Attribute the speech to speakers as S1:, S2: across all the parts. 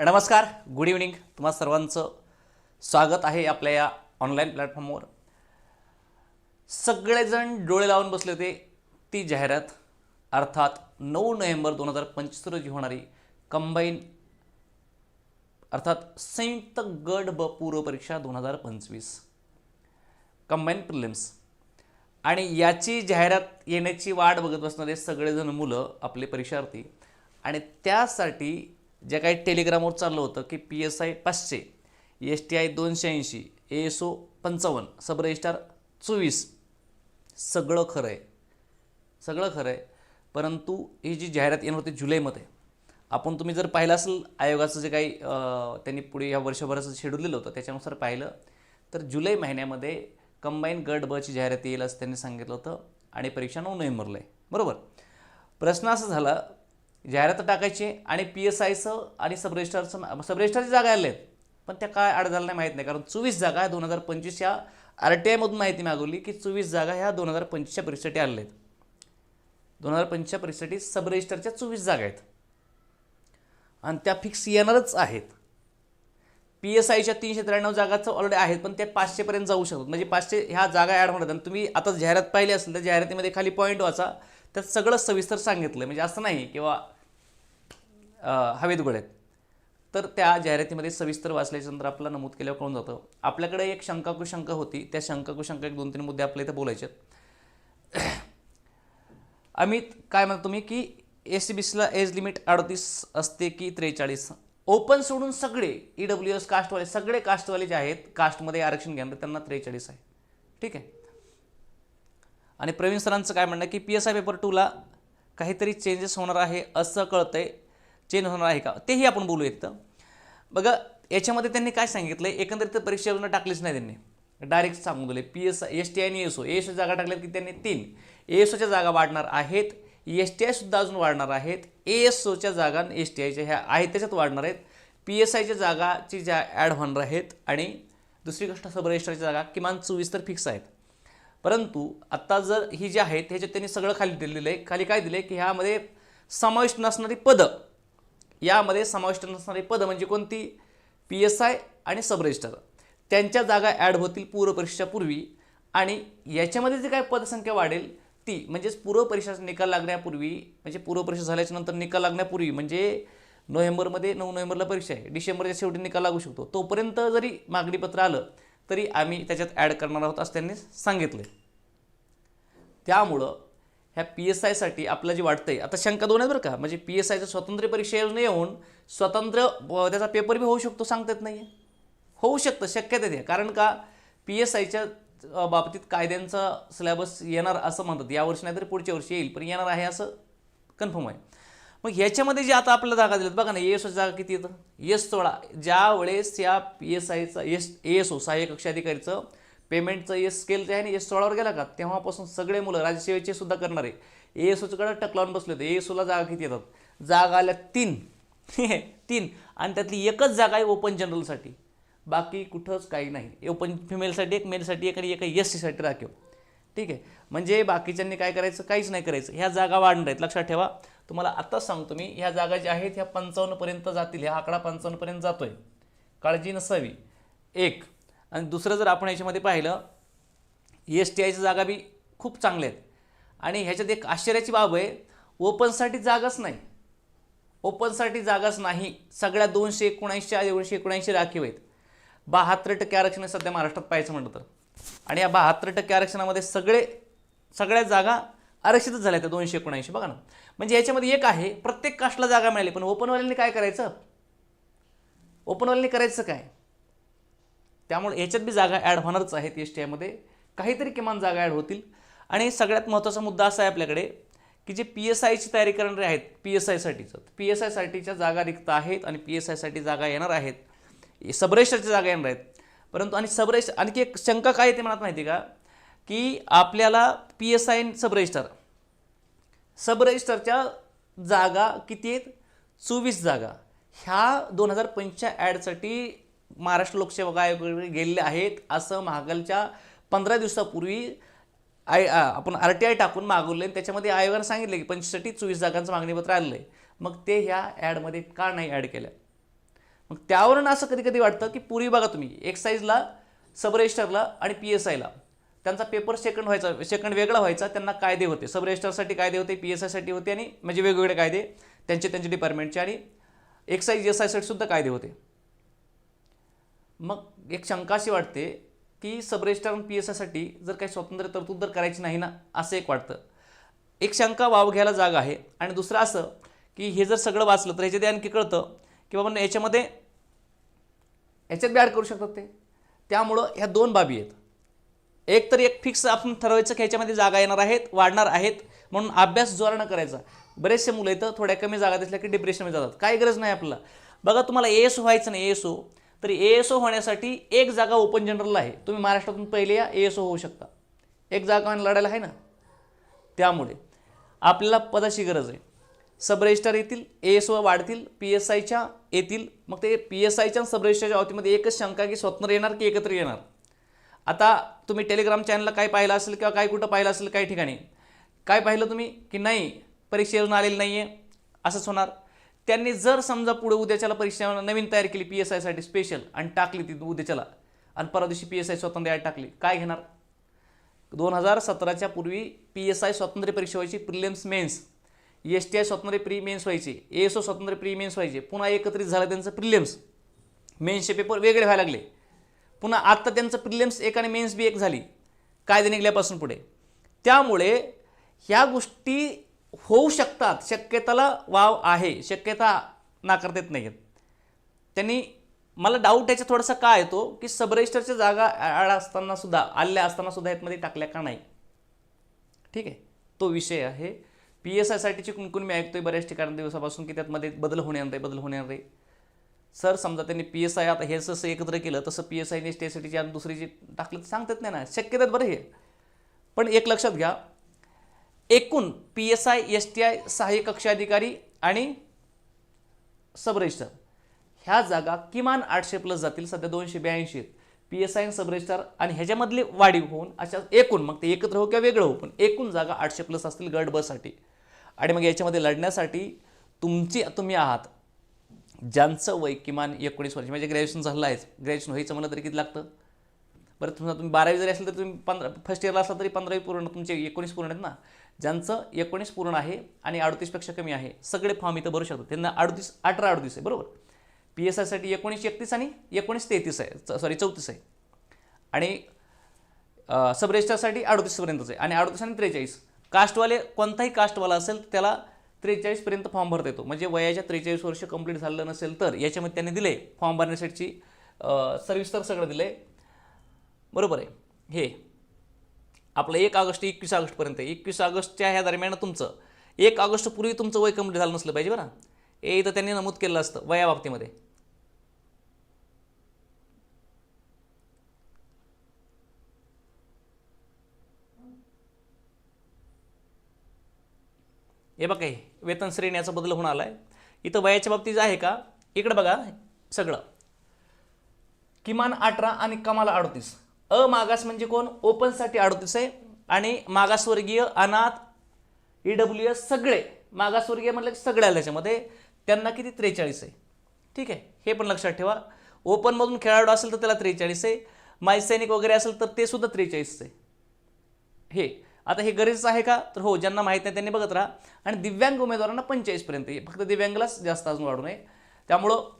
S1: नमस्कार good evening तुम्हा सर्वांचं स्वागत आहे आपल्या या ऑनलाईन प्लॅटफॉर्मवर सगळेजण डोळे लावून बसले होते ती जाहिरात. अर्थात नऊ नोव्हेंबर दोन हजार पंचवीस रोजी होणारी कंबाईन अर्थात संयुक्त गट ब पूर्वपरीक्षा दोन हजार पंचवीस. कंबाईन प्रिलिम्स आणि याची जाहिरात येण्याची वाट बघत बसणारे सगळेजण मुलं आपले परीक्षार्थी. आणि त्यासाठी जे काही टेलिग्रामवर चाललं होतं की पी एस आय पाचशे एस टी आय दोनशे ऐंशी ए एस ओ पंचावन्न सब रजिस्टार चोवीस. सगळं खरं आहे. सगळं खरं आहे. परंतु ही जी जाहिरात येणार होती जुलैमध्ये आपण तुम्ही जर पाहिलं असेल आयोगाचं जे काही त्यांनी पुढे या वर्षभराचं शेड्यूल दिलं होतं त्याच्यानुसार पाहिलं तर जुलै महिन्यामध्ये कंबाईन गट बची जाहिरात येईल असं त्यांनी सांगितलं होतं आणि परीक्षा नऊ नोव्हेंबरला आहे. बरोबर? प्रश्न असा झाला जाहिरात टाकायची आणि पी एस आयचं आणि सब रजिस्ट्रारचं सब रजिस्ट्रारची जागा आल्या आहेत. पण त्या काय आड झालं नाही माहीत नाही. कारण चोवीस जागा दोन हजार पंचवीस या आर टी आयमधून माहिती मागवली की चोवीस जागा ह्या दोन हजार पंचवीसच्या परीक्षेसाठी आल्या आहेत. दोन हजार पंचवीसच्या परीक्षेसाठी सब रजिस्टरच्या चोवीस जागा आहेत. आणि त्या फिक्स येणारच आहेत. पी एस आयच्या तीनशे त्र्याण्णव जागाचं ऑलरेडी आहेत पण ते पाचशेपर्यंत जाऊ शकतात. म्हणजे पाचशे ह्या जागा ॲड होणार आणि तुम्ही आता जाहिरात पाहिली असेल तर जाहिरातीमध्ये खाली पॉईंट वाचा. त्यात सगळं सविस्तर सांगितलं म्हणजे असं नाही किंवा हवेत गोळ्यात तर त्या जाहिरातीमध्ये सविस्तर वाचल्याच्यानंतर आपल्याला नमूद केल्यावर कळून जातं. आपल्याकडे एक शंकाकुशंका होती. त्या शंकाकुशंका एक दोन तीन मुद्दे आपल्या इथे बोलायचे आहेत. अमित काय म्हणता तुम्ही की एस सी बी सीला एज लिमिट अडतीस असते की त्रेचाळीस? ओपन सोडून सगळे ई डब्ल्यू एस कास्टवाले सगळे कास्टवाले जे आहेत कास्टमध्ये आरक्षण घेणार त्यांना त्रेचाळीस आहे. ठीक आहे? आणि प्रवीण सरांचं काय म्हणणं की पी एस आय पेपर टूला काहीतरी चेंजेस होणार आहे असं कळतंय. चेंज होणार आहे का? तेही आपण बोलू इथं. बघा याच्यामध्ये त्यांनी काय सांगितलं एकंदरीत परीक्षा योजना टाकलीच नाही त्यांनी. डायरेक्ट सांगून दिले पी एस एस टी आणि एस ओ एस जागा टाकल्यात की त्यांनी तीन. एस ओच्या जागा वाढणार आहेत. एस टी आयसुद्धा अजून वाढणार आहेत. ए एस ओच्या जागा एस टी आयच्या ह्या आहेत त्याच्यात वाढणार आहेत. पी एस आयच्या जागाची ज्या ॲड होणार आहेत आणि दुसरी गोष्ट सब रजिस्टरच्या जागा किमान चोवीस तर फिक्स आहेत. परंतु आत्ता जर ही जी आहेत ह्याच्यात त्यांनी सगळं खाली दिलेलं आहे. खाली काय दिले की ह्यामध्ये समाविष्ट नसणारी पदं यामध्ये समाविष्ट नसणारी पदं म्हणजे कोणती? पी एस आय आणि सब रजिस्टर त्यांच्या जागा ॲड होतील पूर्व आणि याच्यामध्ये जे काय पदसंख्या वाढेल ती म्हणजेच पूर्वपरीक्षा निकाल लागण्यापूर्वी म्हणजे पूर्वपरीक्षा झाल्याच्यानंतर निकाल लागण्यापूर्वी म्हणजे नोव्हेंबरमध्ये नऊ नोव्हेंबरला परीक्षा आहे. डिसेंबरच्या शेवटी निकाल लागू शकतो. तोपर्यंत जरी मागणीपत्र आलं तरी आम्ही त्याच्यात ॲड करणार आहोत असं त्यांनी सांगितलं त्यामुळं ह्या पी एस आयसाठी आपलं जे वाटतंय आता शंका दोन आहेत बरं का. म्हणजे पी एस आयचं स्वतंत्र परीक्षा येऊन येऊन स्वतंत्र त्याचा पेपर बी होऊ शकतो सांगता येत नाही होऊ शकतं शक्यता ते. कारण का पी एस आयच्या बाबतीत कायद्यांचा सिलेबस येणार असं म्हणतात. यावर्षी नाही तरी पुढच्या वर्षी येईल पण येणार आहे असं कन्फर्म आहे. मग ह्याच्यामध्ये जे आता आपल्याला जागा दिल्यात बघा ना ए एस जागा किती येतं एस सोळा. ज्या वेळेस या पी एस आयचा एस ए एस ओ सहाय्यक कक्षाधिकारीचं पेमेंटचं एस स्केल जे आहे ना एस सोळावर गेला का तेव्हापासून सगळे मुलं राज्यसेवेचे सुद्धा करणारे. ए एस ओच्याकडे टकलावून बसले होते. ए एस ओला जागा किती येतात? जागा आल्या तीन. तीन. आणि त्यातली एकच जागा आहे ओपन जनरलसाठी बाकी कुठंच काही नाही. ओपन फिमेलसाठी एक मेलसाठी एक आणि एक एस सीसाठी राखीव. ठीक आहे? म्हणजे बाकीच्यांनी काय करायचं? काहीच नाही करायचं. ह्या जागा वाढणार आहेत. लक्षात ठेवा. तुम्हाला आत्ताच सांगतो मी ह्या जागा ज्या आहेत ह्या पंचावन्नपर्यंत जातील. ह्या आकडा पंचावन्नपर्यंत आहे काळजी नसावी. एक. आणि दुसरं जर आपण याच्यामध्ये पाहिलं एस टी आयच्या जागा बी खूप चांगल्या आहेत. आणि ह्याच्यात एक आश्चर्याची बाब आहे ओपनसाठी जागाच नाही. ओपनसाठी जागाच नाही. सगळ्या दोनशे एकोणऐंशी दोनशे एकोणऐंशी राखीव आहेत. बहात्तर टक्के आरक्षण सध्या महाराष्ट्रात पाहायचं म्हटलं तर. आणि या बहात्तर टक्के आरक्षणामध्ये सगळे सगळ्या जागा आरक्षितच झाल्या त्या दोनशे एकोणऐंशी बघा ना. म्हणजे याच्यामध्ये एक आहे प्रत्येक कास्टला जागा मिळाली पण ओपनवाल्यांनी काय करायचं? ओपनवाल्यांनी करायचं काय? त्यामुळे याच्यात बी जागा ॲड होणारच आहेत एस टी आयमध्ये काहीतरी किमान जागा ॲड होतील. आणि सगळ्यात महत्त्वाचा मुद्दा असा आहे आपल्याकडे की जे पी एस आयची तयारी करणारे आहेत पी एस आयसाठीचं पी एस आयसाठीच्या जागा रिक्त आहेत आणि पी एस आयसाठी जागा येणार आहेत. सबरेस्टरच्या जागा येणार आहेत. परंतु आणि सबरेश आणखी एक शंका काय ते म्हणत माहिती आहे का? की आपल्याला P S I sub registrar सबरेजिस्टरच्या जागा किती आहेत? चोवीस जागा. ह्या दोन हजार पंचच्या ॲडसाठी महाराष्ट्र लोकसेवा आयोगाकडे गेलेले आहेत असं महागालच्या पंधरा दिवसापूर्वी आय आपण आर टी आय टाकून मागवले आणि त्याच्यामध्ये आयोगानं सांगितलं की पंचवीससाठी चोवीस जागांचं मागणीपत्र आलेलं आहे. मग ते ह्या ॲडमध्ये का नाही ॲड केलं मग त्यावरून असं कधी कधी वाटतं की पूर्वी बघा तुम्ही एक्साईजला सबरजिस्टरला आणि पी एस आयला त्यांचा पेपर सेकंड व्हायचा सेकंड वेगळा व्हायचा त्यांना कायदे होते. सबरजिस्टरसाठी कायदे होते पी एस आयसाठी होते आणि म्हणजे वेगवेगळे कायदे त्यांचे त्यांचे डिपार्टमेंटचे आणि एक्साईज एस आयसाठी सुद्धा कायदे होते. मग एक शंका अशी वाटते की सब रजिस्टर आणि पी एस आयसाठी जर काही स्वतंत्र तरतूद जर करायची नाही ना असं एक वाटतं. एक शंका वाव घ्यायला जागा आहे. आणि दुसरं असं की हे जर सगळं वाचलं तर ह्याच्यात आणखी कळतं की बाबा याच्यामध्ये याच्यात बी ॲड करू शकतात ते. त्यामुळं ह्या दोन बाबी आहेत. एक तर एक फिक्स आपण ठरवायचं की ह्याच्यामध्ये जागा येणार आहेत वाढणार आहेत म्हणून अभ्यास जोरानं करायचा. बरेचसे मुलं इथं थोड्या कमी जागा दिसल्या की डिप्रेशनमध्ये जातात. काही गरज नाही आपल्याला. बघा तुम्हाला ए एस व्हायचं नाही ए एस ओ तर ए एस ओ होण्यासाठी एक जागा ओपन जनरलला आहे. तुम्ही महाराष्ट्रातून पहिले या ए एस ओ होऊ शकता. एक जागा लढायला आहे ना? त्यामुळे आपल्याला पदाची गरज आहे. सब रजिस्टर येतील ए एस ओ वाढतील पी एस आयच्या येतील. मग ते पी एस आयच्या सब रजिस्टरच्या बाबतीमध्ये एकच शंका की स्वतंत्र येणार की एकत्र येणार? आता तुम्ही टेलिग्राम चॅनलला काय पाहिलं असेल किंवा काय कुठं पाहिलं असेल काही ठिकाणी. काय पाहिलं तुम्ही? की नाही परीक्षा येऊन आलेली नाही आहे असंच होणार. त्यांनी जर समजा पुढे उद्याच्याला परीक्षा नवीन तयार केली पी एस आयसाठी स्पेशल आणि टाकली ती उद्याच्याला आणि परवा दिवशी पी एस आय स्वतंत्र आय टाकली काय घेणार? दोन हजार सतराच्या पूर्वी पी एस आय स्वातंत्र्य परीक्षा व्हायची prelims mains S T I स्वातंत्र्य प्री मेन्स व्हायचे ए एस ओ स्वातंत्र्य प्री मेन्स व्हायचे पुन्हा एकत्रित झालं त्यांचं प्रिलिम्स. मेन्सचे पेपर वेगळे व्हायला लागले. पुन्हा आत्ता त्यांचं प्रिलिम्स एक आणि मेन्स बी एक झाली. कायदे निघल्यापासून पुढे. त्यामुळे ह्या गोष्टी होऊ शकतात. शक्यताला वाव आहे. शक्यता नाकारता येत नाही त्यांनी मला डाऊट याचा थोडासा काय येतो की सब रजिस्टरच्या जागा आड असताना सुद्धा आल्या असताना सुद्धा यातमध्ये टाकल्या का नाही? ठीक आहे. तो विषय आहे. पी एस आयसाठीची कुणकुण मी ऐकतोय बऱ्याच ठिकाणी दिवसापासून की त्यातमध्ये बदल होणे आहे बदल होणार आहे सर समजा त्यांनी पी एस आय आता हे जसं एकत्र केलं तसं पी एस आयने टेसाठीची आणि दुसरी जी टाकलं तर सांगतात नाही ना. शक्यतात बरं हे. पण एक लक्षात घ्या एकूण P S I S T I सहाय्यक कक्ष अधिकारी आणि सब रजिस्टर ह्या जागा किमान आठशे प्लस जातील सध्या दोनशे ब्याऐंशी आहेत. पी एस आय आणि सब रजिस्टर आणि ह्याच्यामधली वाढीव होऊन अशा एकूण मग ते एकत्र हो किंवा वेगळं हो पण एकूण जागा आठशे प्लस असतील गट बससाठी आणि मग याच्यामध्ये लढण्यासाठी तुमची तुम्ही आहात. ज्यांचं वय किमान एकोणीस वर्ष म्हणजे ग्रॅज्युएशन झालं आहेच ग्रॅज्युएशन व्हायचं म्हणलं तरी किती लागतं? बरं तुमचा तुम्ही बारावी जरी असेल तर तुम्ही पंधरा फर्स्ट इयरला असला तरी पंधरावी पूर्ण तुमचे एकोणीस पूर्ण आहेत ना. ज्यांचं एकोणीस पूर्ण आहे आणि अडतीसपेक्षा कमी आहे सगळे फॉर्म इथं भरू शकतात. त्यांना अडतीस अठरा अडतीस आहे बरोबर? पी एस आयसाठी एकोणीस एकतीस आणि एकोणीस तेहतीस आहे सॉरी चौतीस आहे. आणि सब रजिस्टरसाठी अडतीसपर्यंतच आहे. आणि अडतीस आणि त्रेचाळीस कास्टवाले कोणताही कास्टवाला असेल त्याला त्रेचाळीसपर्यंत फॉर्म भरता येतो. म्हणजे वयाच्या त्रेचाळीस वर्ष कंप्लीट झालं नसेल तर याच्यामध्ये त्यांनी दिले फॉर्म भरण्यासाठीची सर्विस तर सगळं दिलं आहे बरोबर आहे. हे आपलं एक ऑगस्ट एकवीस ऑगस्टपर्यंत एकवीस ऑगस्टच्या ह्या दरम्यान तुमचं एक ऑगस्टपूर्वी तुमचं वय कंप्लीट झालं नसलं पाहिजे बरं हे इथं त्यांनी नमूद केलं असतं वया बाबतीमध्ये. हे बघा हे वेतन श्रेणी याचा बदल होऊन आला आहे इथं वयाच्या बाबतीत आहे का? इकडं बघा सगळं. किमान अठरा आणि कमाला अडतीस. अ मागास म्हणजे कोण? ओपनसाठी अडतीस आहे. आणि मागासवर्गीय अनाथ ई डब्ल्यू एस सगळे. मागासवर्गीय म्हटलं की सगळ्या त्याच्यामध्ये त्यांना किती? त्रेचाळीस आहे. ठीक आहे. हे पण लक्षात ठेवा. ओपनमधून खेळाडू असेल तर त्याला त्रेचाळीस आहे. माय सैनिक वगैरे असेल तर ते सुद्धा त्रेचाळीस आहे. हे. आता हे गरजेचं आहे का? तर हो ज्यांना माहीत नाही त्यांनी बघत राहा. आणि दिव्यांग उमेदवारांना पंचेचाळीसपर्यंत आहे फक्त दिव्यांगलाच जास्त अजून वाढू नये. त्यामुळं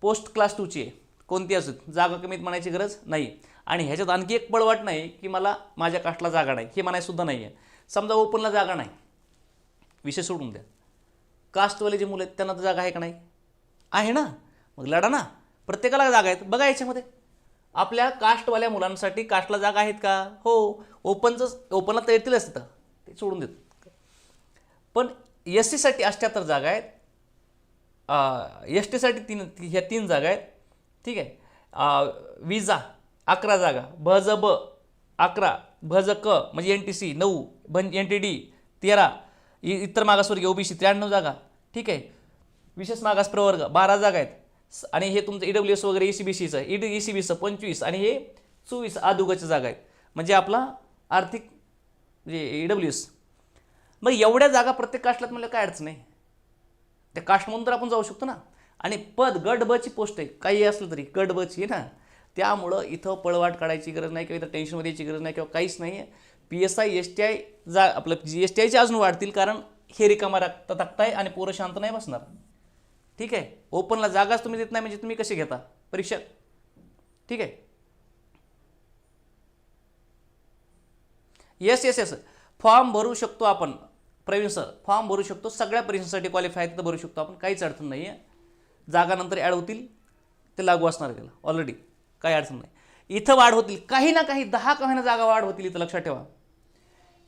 S1: पोस्ट क्लास टूची आहे. कोणती असूत जागा कमीत म्हणायची गरज नाही. आणि ह्याच्यात आणखी एक बळवाट नाही की मला माझ्या कास्टला जागा नाही. हे म्हणायसुद्धा नाही आहे समजा ओपनला जागा नाही. विषय सोडून द्या. कास्टवाले जे मुलं आहेत त्यांना तर जागा आहे का नाही? आहे ना. मग लढा ना. प्रत्येकाला जागा आहेत. बघा याच्यामध्ये. आपल्या कास्टवाल्या मुलांसाठी कास्टला जागा आहेत का? हो. ओपनचं ओपनला तर येतीलच असतं ते सोडून देत. पण एस टीसाठी अष्ट्याहत्तर जागा आहेत. एस टीसाठी तीन ह्या तीन जागा आहेत. ठीक आहे. विजा अकरा जागा. भज ब अकरा. भज क म्हणजे एन टी सी नऊ. भन एन टी डी तेरा. इ- इतर मागासवर्गीय ओबीसी त्र्याण्णव जागा. ठीक आहे. विशेष मागास प्रवर्ग बारा जागा आहेत. आणि हे तुमचं ई डब्ल्यू एस वगैरे ई सी बी सीचं ई डी ई सी बीचं पंचवीस आणि हे चोवीस आदुगाच्या जागा आहेत. म्हणजे आपला आर्थिक म्हणजे ई डब्ल्यू एस मग एवढ्या जागा प्रत्येक कास्टला म्हणलं काय अडचण नाही त्या कास्टमधून तर आपण जाऊ शकतो ना. आणि पद गट बची पोस्ट आहे. काही असलं तरी गट बची आहे ना. त्यामुळं इथं पळवाट काढायची गरज नाही किंवा इथं टेन्शनमध्ये यायची गरज नाही किंवा काहीच नाही आहे. P S I S T I जा आपलं जी एस टी आयचे अजून वाढतील कारण हे रिकामा राखता टाकताय आणि पोरं शांत नाही बसणार. ठीक आहे? ओपनला जागाच तुम्ही देत नाही म्हणजे तुम्ही कसे घेता? परीक्षा? ठीक आहे? येस येस येस फॉर्म भरू शकतो आपण. प्रवीण सर फॉर्म भरू शकतो. सगळ्या परीक्षेसाठी क्वालिफाय तिथं भरू शकतो आपण. काहीच अडचण नाही आहे जागा नंतर ॲड होतील ते लागू असणार त्याला. ऑलरेडी काही अडचण नाही. इथं वाढ होतील. काही ना काही दहा का होईना जागा वाढ होतील इथं लक्षात ठेवा.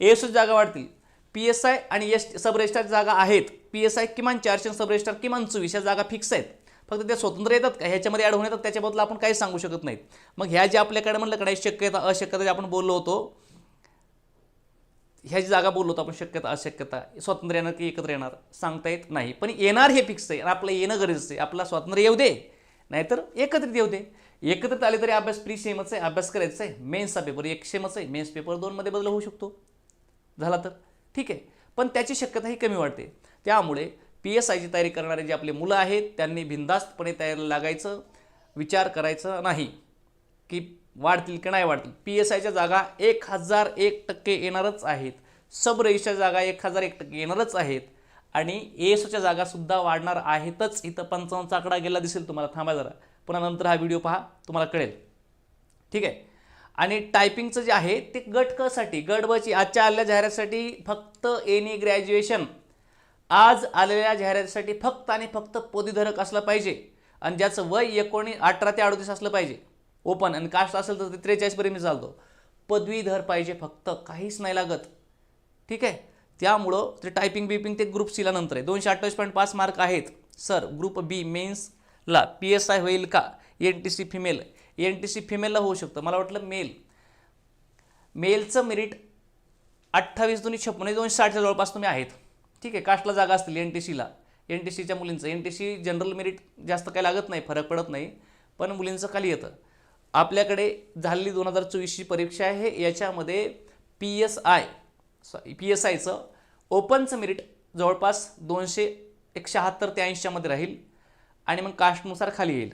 S1: एस जागा वाढतील. पी एस आय आणि एस सब रजिस्टार जागा आहेत. पी एस आय किमान चारशे सब रजिस्टार किमान चोवीस या जागा फिक्स आहेत. फक्त त्या स्वतंत्र येतात का? ह्याच्यामध्ये ॲड होऊन येतात? त्याच्याबद्दल आपण काहीच सांगू शकत नाहीत. मग ह्या ज्या आपल्याकडे म्हणलं कडाई शक्यता अशक्यता जे आपण बोललो होतो ह्या जी जागा बोललो होतो आपण शक्यता अशक्यता स्वातंत्र्य येणार की एकत्र येणार सांगता येत नाही. पण येणार हे फिक्स आहे आणि आपलं येणं गरजेचं आहे. आपला स्वातंत्र्य येऊ दे नाहीतर एकत्रित येऊ दे. एकत्रित आले तरी अभ्यास प्री सेमच आहे अभ्यास करायचा आहे. मेन्सचा पेपर एक सेमच आहे. मेन्स पेपर दोनमध्ये बदल होऊ शकतो. झाला तर. ठीक आहे. पण त्याची शक्यता ही कमी वाढते. त्यामुळे पी एस आयची तयारी करणारे जे आपले मुलं आहेत त्यांनी बिनधास्तपणे तयारीला लागायचं विचार करायचं नाही. की वाढतील की नाही वाढतील? पी एस आयच्या जागा एक हजार एक टक्के येणारच आहेत. सब रईसच्या जागा एक हजार एक टक्के येणारच आहेत. आणि एसच्या जागासुद्धा वाढणार आहेतच. इथं पंचावन्नचा आकडा गेला दिसेल तुम्हाला. थांबा जरा. पुन्हा नंतर हा व्हिडिओ पहा. तुम्हाला कळेल. ठीक आहे? आणि टायपिंगचं जे आहे ते गट गडबची गट बची आजच्या आलेल्या जाहिरातीसाठी फक्त एनी ग्रॅज्युएशन आज आलेल्या जाहिरातीसाठी फक्त आणि फक्त पदवीधारक असलं पाहिजे. आणि ज्याचं वय एकोणी अठरा ते अडतीस असलं पाहिजे. ओपन. आणि कास्ट असेल तर ते त्रेचाळीसपर्यंत चालतो. पदवीधर पाहिजे फक्त काहीच नाही लागत. ठीक आहे? त्यामुळं ते टायपिंग बिपिंग ते ग्रुप सीला नंतर आहे. दोनशे अठ्ठावीस पॉईंट पाच मार्क आहेत. सर ग्रुप बी मेन्सला पी एस आय होईल का? N T C female N T C फिमेलला होऊ शकतं. मला वाटलं मेल मेलचं मेरिट अठ्ठावीस दोन्ही छप्पन म्हणजे दोनशे साठच्या जवळपास तुम्ही आहेत. ठीक आहे? कास्टला जागा असतील एन टी सीला एन टी सीच्या मुलींचं. N T C general merit जास्त काही लागत नाही. फरक पडत नाही. पण मुलींचं खाली येतं. आपल्याकडे झालेली दोन हजार चोवीसची परीक्षा आहे. याच्यामध्ये P S I sorry P S आयचं ओपनचं मेरिट जवळपास दोनशे एक शहात्तर ते ऐंशीच्यामध्ये राहील आणि मग कास्टनुसार खाली येईल.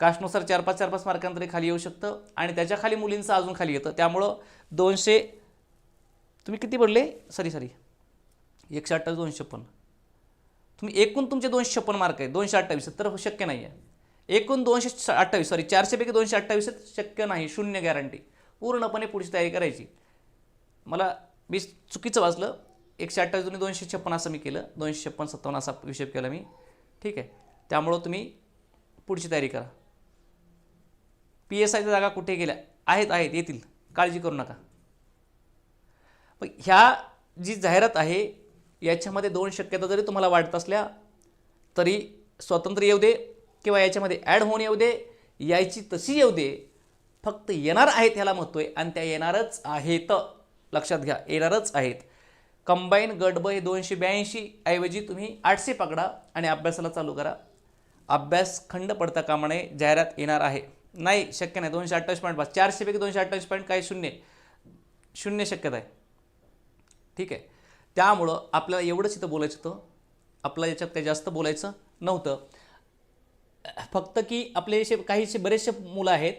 S1: कास्टनुसार चार पाच चार पाच मार्कांतरी खाली येऊ शकतं आणि त्याच्याखाली मुलींचं अजून खाली येतं. त्यामुळं दोनशे तुम्ही किती पडले? सॉरी सॉरी एकशे अठ्ठावीस दोनशे छप्पन. तुम्ही एकूण तुमचे दोनशे छप्पन मार्क आहे दोनशे अठ्ठावीस तर हो शक्य नाही आहे एकूण दोनशे अठ्ठावीस सॉरी चारशेपैकी दोनशे अठ्ठावीस शक्य नाही शून्य गॅरंटी पूर्णपणे पुढची तयारी करायची. मला मी चुकीचं वाचलं. एकशे अठ्ठावीस दोन्ही दोनशे छप्पन असं मी केलं. दोनशे छप्पन सत्तावन्न असा हिशेब केला मी. ठीक आहे. त्यामुळं तुम्ही पुढची तयारी करा. पी एस आयच्या जागा कुठे गेल्या? आहेत आहेत येतील. काळजी करू नका. मग ह्या जी जाहिरात आहे याच्यामध्ये दोन शक्यता जरी तुम्हाला वाटत असल्या तरी स्वातंत्र्य येऊ दे. किंवा याच्यामध्ये ॲड होऊन येऊ दे यायची तशी येऊ दे फक्त येणार आहेत ह्याला महत्त्व आहे. आणि त्या येणारच आहेत. लक्षात घ्या येणारच आहेत. कंबाईन गडब हे दोनशे ब्याऐंशी ऐवजी तुम्ही आठशे पकडा आणि अभ्यासाला चालू करा. अभ्यास खंड पडता कामा नये जाहिरात येणार आहे. नाही शक्य नाही. दोनशे अठ्ठावीस पॉईंट पाच. चारशेपैकी दोनशे अठ्ठावीस पॉईंट काय? शून्य. शून्य शक्यता आहे. ठीक आहे. त्यामुळं आपल्याला एवढंच इथं बोलायचं होतं. आपल्याला याच्यात काही जास्त बोलायचं नव्हतं. फक्त की आपले असे काहीसे बरेचसे मुलं आहेत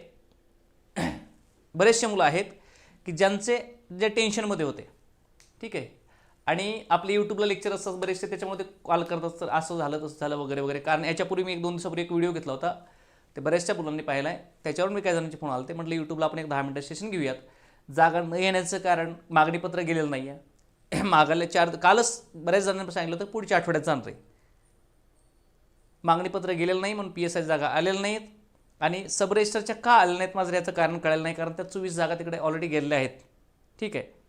S1: बरेचसे मुलं आहेत की ज्यांचे जे टेन्शनमध्ये होते. ठीक आहे? आणि आपले यूट्यूबला लेक्चर असतात बरेचसे त्याच्यामध्ये कॉल करत असतात असं झालं तसं झालं वगैरे वगैरे. कारण याच्यापूर्वी मी एक दोन दिवसापूर्वी एक व्हिडिओ घेतला होता. ते बऱ्याचशा मुलांनी पाहिला आहे त्याच्यावर मी काही जणांचे फोन आले ते म्हटलं यूट्यूबला आपण एक दहा मिनटं सेशन घेऊयात. जागा न येण्याचं कारण मागणीपत्र गेलेलं नाही आहे मागायला चार कालच बऱ्याच जणांनी सांगितलं होतं पुढच्या आठवड्यात जाणार आहे. मागणीपत्र गेलेलं नाही म्हणून पी एस आय जागा आलेल्या नाहीत. आणि सब रजिस्टरच्या का आल्या नाहीत माझं याचं कारण कळलं नाही कारण त्या चोवीस जागा तिकडे ऑलरेडी गेलेल्या आहेत. ठीक आहे.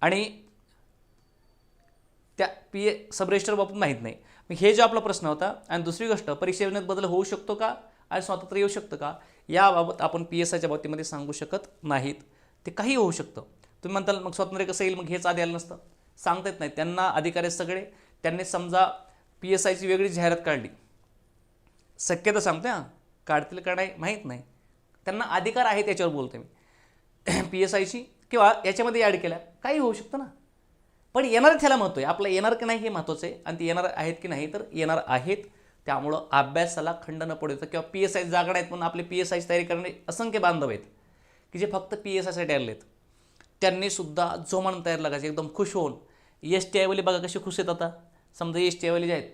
S1: आणि त्या पी ए सब बाबत माहीत नाही. मग हे जो आपला प्रश्न होता आणि दुसरी गोष्ट परीक्षा योजनेत बदल होऊ शकतो का? आणि स्वातंत्र्य येऊ शकतं का? याबाबत आपण पी एस आयच्या बाबतीमध्ये सांगू शकत नाहीत. ते काही होऊ शकतं. तुम्ही म्हणताल मग स्वातंत्र्य कसं येईल? मग हेच आधी आलं नसतं. सांगता येत नाही. त्यांना अधिकारी सगळे. त्यांनी समजा पी एस आयची वेगळी जाहिरात काढली. शक्यता सांगते हां. काढतील का नाही माहीत नाही. त्यांना अधिकार आहे त्याच्यावर बोलते मी. पी एस आयची किंवा याच्यामध्ये ॲड केल्या. काही होऊ शकतं ना. पण येणार ह्याला महत्त्व आहे. आपलं येणार की नाही हे महत्त्वाचं आहे. आणि ते येणार आहेत की नाही तर येणार आहेत. त्यामुळं अभ्यासाला खंड न पडू येतं किंवा पी एस आय जागा आहेत म्हणून आपले पी एस आयची तयारी करणारे असंख्य बांधव आहेत. की जे फक्त पी एस आयसाठी आलेले आहेत. त्यांनीसुद्धा जोमानं तयार लागायचे एकदम खुश होऊन एस टी आयवाले बघा कसे खुश आहेत आता. समजा एस टी आयवाले जे आहेत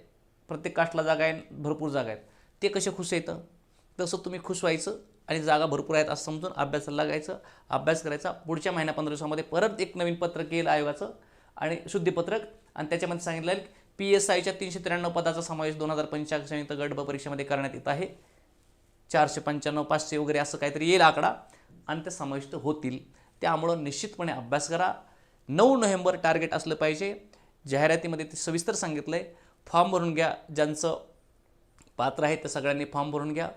S1: प्रत्येक कास्टला जागा आहे भरपूर जागा आहेत. ते कसे खुश येतं तसं तुम्ही खुश व्हायचं आणि जागा भरपूर आहेत असं समजून अभ्यासाला लागायचं. अभ्यास करायचा. पुढच्या महिन्या पंधरा दिवसामध्ये परत एक नवीन पत्रक येईल आयोगाचं आणि शुद्धीपत्रक. आणि त्याच्यामध्ये सांगितलं आहे पी एस आयच्या तीनशे त्र्याण्णव पदाचा समावेश दोन हजार पंच्याऐंशी गट ब परीक्षेमध्ये करण्यात येत आहे. चारशे पंच्याण्णव पाचशे वगैरे असं काहीतरी येईल आकडा. आणि ते समाविष्ट होतील. त्यामुळं निश्चितपणे अभ्यास करा. नऊ नोव्हेंबर टार्गेट असलं पाहिजे. जाहिरातीमध्ये ते सविस्तर सांगितलं आहे फॉर्म भरून घ्या ज्यांचं पात्र आहे त्या सगळ्यांनी फॉर्म भरून घ्या.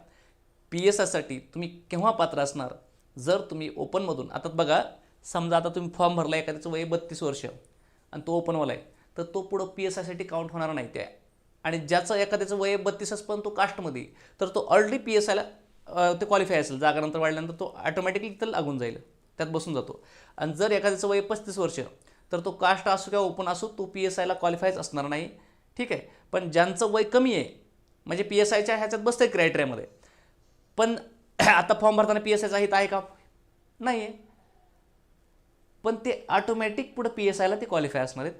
S1: पी एस आयसाठी तुम्ही केव्हा पात्र असणार? जर तुम्ही ओपनमधून आता बघा समजा आता तुम्ही फॉर्म भरला एखाद्याचं वय बत्तीस वर्ष आणि तो ओपनवाला आहे तर तो पुढं पी एस आयसाठी काउंट होणार नाही त्या. आणि ज्याचं एखाद्याचं वय बत्तीसच पण तो कास्टमध्ये तर तो ऑलरेडी पी एस आयला ते क्वालिफाय असेल. जागानंतर वाढल्यानंतर तो ऑटोमॅटिकली तर लागून जाईल. त्यात बसून जातो. आणि जर एखाद्याचं वय पस्तीस वर्ष तर तो कास्ट असो किंवा ओपन असो तो पी एस आयला क्वालिफायच असणार नाही. ठीक आहे? पण ज्यांचं वय कमी आहे म्हणजे पी एस आयच्या ह्याच्यात बसतं क्रायटेरियामध्ये पण आता फॉर्म भरताना पी एस आयचा हित आहे का? नाही आहे पण ते ऑटोमॅटिक पुढं पी एस आयला ते क्वालिफाय असणार आहेत.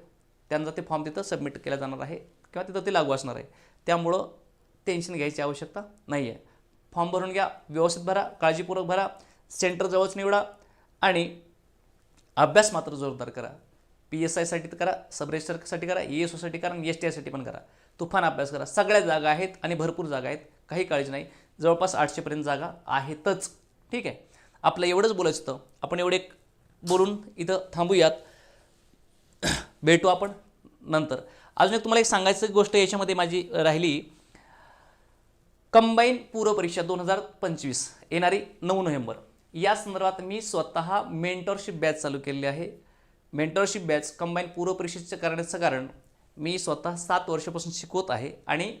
S1: त्यांचा ते फॉर्म तिथं सबमिट केला जाणार आहे किंवा तिथं ते लागू असणार आहे. त्यामुळं टेन्शन घ्यायची आवश्यकता नाही आहे फॉर्म भरून घ्या व्यवस्थित भरा काळजीपूर्वक भरा सेंटर जवळच निवडा आणि अभ्यास मात्र जोरदार करा. पी एस आयसाठी तर करा सब रजिस्टरसाठी करा ई एस ओसाठी करा आणि एस टी आयसाठी पण करा. तुफान अभ्यास करा. सगळ्या जागा आहेत आणि भरपूर जागा आहेत. काही काळजी नाही. जवळपास आठशेपर्यंत जागा आहेतच. ठीक आहे? आपलं एवढंच बोलायचं होतं. आपण एवढे बोलून इथं थांबूयात. भेटू आपण नंतर. अजून एक तुम्हाला एक सांगायचं गोष्ट याच्यामध्ये माझी राहिली. कंबाईन पूर्व परीक्षा दोन हजार पंचवीस येणारी नऊ नोव्हेंबर. या संदर्भात मी स्वतः मेंटरशिप बॅच चालू केलेली आहे. मेंटरशिप बॅच कंबाईन पूर्व परीक्षेचं करण्याचं कारण मी स्वतः सात वर्षापासून शिकवत आहे आणि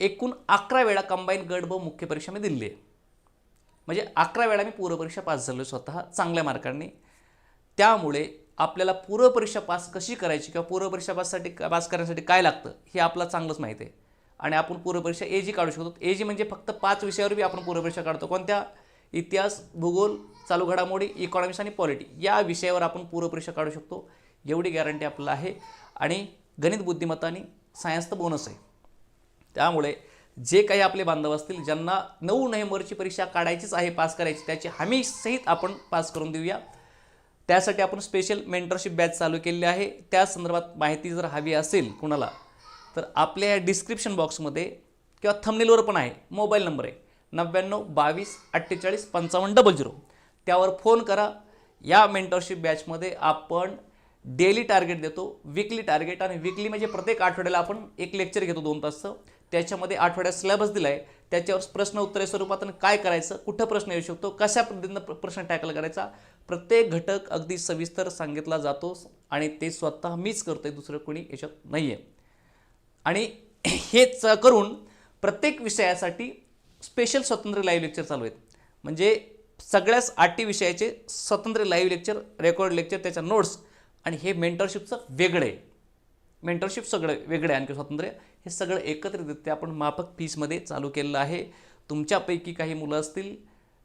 S1: एकूण अकरा वेळा कंबाईन गट ब मुख्य परीक्षा मी दिली आहे. म्हणजे अकरा वेळा मी पूर्वपरीक्षा पास झालो स्वतः चांगल्या मार्कांनी. त्यामुळे आपल्याला पूर्वपरीक्षा पास कशी करायची किंवा पूर्वपरीक्षा पाससाठी पास करण्यासाठी काय लागतं हे आपलं चांगलंच माहिती आहे. आणि आपण पूर्वपरीक्षा ए जी काढू शकतो. ए जी म्हणजे फक्त पाच विषयावर बी आपण पूर्वपरीक्षा काढतो. कोणत्या? इतिहास भूगोल चालू घडामोडी इकॉनॉमिक्स आणि पॉलिटी या विषयावर आपण पूर्वपरीक्षा काढू शकतो. एवढी गॅरंटी आपल्याला आहे. आणि गणित बुद्धिमत्ता आणि सायन्स तर बोनस आहे. त्यामुळे जे काही आपले बांधव असतील ज्यांना नऊ नोव्हेंबरची परीक्षा काढायचीच आहे पास करायची त्याची हमी सहित आपण पास करून देऊया. त्यासाठी आपण स्पेशल मेंटरशिप बॅच चालू केलेली आहे. त्या संदर्भात माहिती जर हवी असेल कुणाला तर आपल्या या डिस्क्रिप्शन बॉक्समध्ये किंवा थंबनेलवर पण आहे. मोबाईल नंबर आहे. नव्याण्णव बावीस अठ्ठेचाळीस पंचावन्न डबल झिरो त्यावर फोन करा. या मेंटरशिप बॅचमध्ये आपण डेली टार्गेट देतो विकली टार्गेट आणि विकली म्हणजे प्रत्येक आठवड्याला आपण एक लेक्चर घेतो दोन तासचं त्याच्यामध्ये आठवड्यात सिलेबस दिला आहे त्याच्यावर प्रश्न उत्तरे स्वरूपात आणि काय करायचं कुठं प्रश्न येऊ शकतो कशा पद्धतीनं प्रश्न टॅकल करायचा प्रत्येक घटक अगदी सविस्तर सांगितला जातो आणि ते स्वतः मीच करतोय दुसरं कोणी याच्यात नाही आहे आणि हेच करून प्रत्येक विषयासाठी स्पेशल स्वतंत्र लाईव्ह लेक्चर चालू आहेत. म्हणजे सगळ्याच आठटी विषयाचे स्वतंत्र लाईव्ह लेक्चर रेकॉर्ड लेक्चर त्याच्या नोट्स आणि हे मेंटरशिपचं वेगळं आहे. मेंटरशिप सगळं वेगळं आहे आणखी स्वातंत्र्य हे सगळं एकत्रितरित्या आपण माफक फीसमध्ये चालू केलेलं आहे. तुमच्यापैकी काही मुलं असतील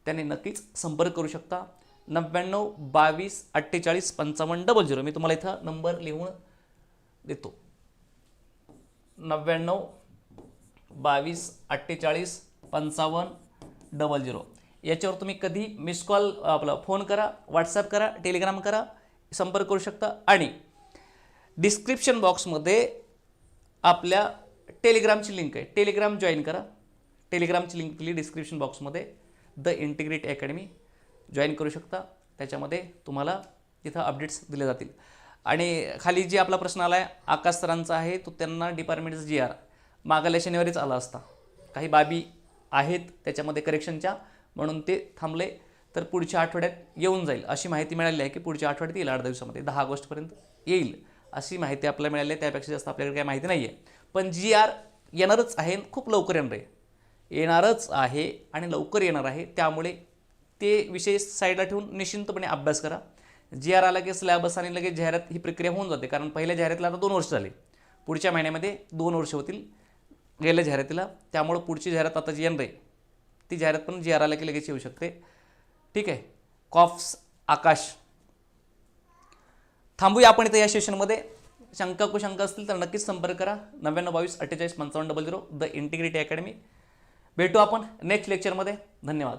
S1: त्याने नक्कीच संपर्क करू शकता. नव्याण्णव बावीस अठ्ठेचाळीस पंचावन्न डबल झिरो मी तुम्हाला इथं नंबर लिहून देतो. नव्याण्णव बावीस अठ्ठेचाळीस पंचावन्न डबल झिरो. याच्यावर तुम्ही कधी मिस कॉल आपला फोन करा व्हॉट्सअप करा टेलिग्राम करा संपर्क करू शकता. आणि डिस्क्रिप्शन बॉक्समध्ये आपल्या टेलिग्रामची लिंक आहे. टेलिग्राम जॉईन करा. टेलिग्रामची लिंक दिली डिस्क्रिप्शन बॉक्समध्ये द इंटिग्रेट अकॅडमी जॉईन करू शकता. त्याच्यामध्ये तुम्हाला तिथं अपडेट्स दिले जातील. आणि खाली जे आपला प्रश्न आला आहे आकाश सरांचा आहे तो त्यांना डिपार्टमेंटचा जी आर मागल्या शनिवारीच आला असता. काही बाबी आहेत त्याच्यामध्ये करेक्शनच्या म्हणून ते थांबले. तर पुढच्या आठवड्यात येऊन जाईल. अशी माहिती मिळाली आहे की पुढच्या आठवड्यात येईल आठ दिवसामध्ये. दहा ऑगस्टपर्यंत येईल. अशी माहिती आपल्याला मिळाली आहे. त्यापेक्षा जास्त आपल्याकडे काही माहिती नाही आहे पण जी आर येणारच आहे खूप लवकर येणार आहे. येणारच आहे आणि लवकर येणार आहे. त्यामुळे ते विषय साईडला ठेवून निश्चिंतपणे अभ्यास करा. जी आर आला की सिलेबस आणि लगेच जाहिरात ही प्रक्रिया होऊन जाते. कारण पहिल्या जाहिरातला आता दोन वर्ष झाले. पुढच्या महिन्यामध्ये दोन वर्ष होतील. गेल्या जाहिरातीला. त्यामुळं पुढची जाहिरात आता जी येणार आहे ती जाहिरात पण जी आर आला की लगेच येऊ शकते. ठीक आहे. कॉफ्स आकाश. थांबूया आपण इथं या सेशनमध्ये शंका कुशंका असतील तर नक्कीच संपर्क करा. नव्याण्णव बावीस अठ्ठेचाळीस पंचावन्न double zero the Integrity Academy भेटू आपण नेक्स्ट लेक्चरमध्ये धन्यवाद.